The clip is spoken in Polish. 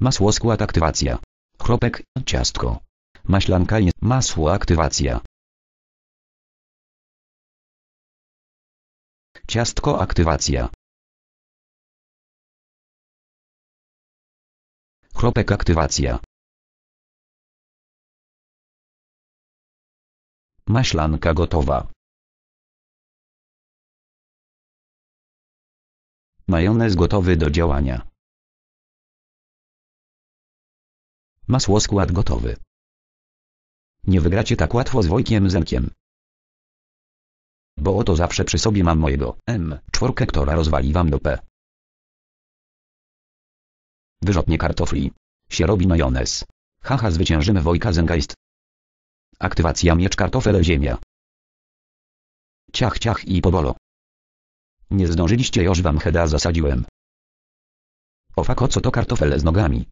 Masło skład aktywacja. Chropek, ciastko. Maślanka jest masło aktywacja. Ciastko aktywacja. Chropek aktywacja. Maślanka gotowa. Majonez gotowy do działania. Masło skład gotowy. Nie wygracie tak łatwo z Wojkiem Zenkiem. Bo oto zawsze przy sobie mam mojego M, czworkę, która rozwali wam dupę. Wyrzutnie kartofli. Się robi majonez. Haha zwyciężymy Wojka Zengeist. Aktywacja miecz kartofel ziemia. Ciach ciach i pobolo. Nie zdążyliście już wam heda zasadziłem. O fako co to kartofel z nogami.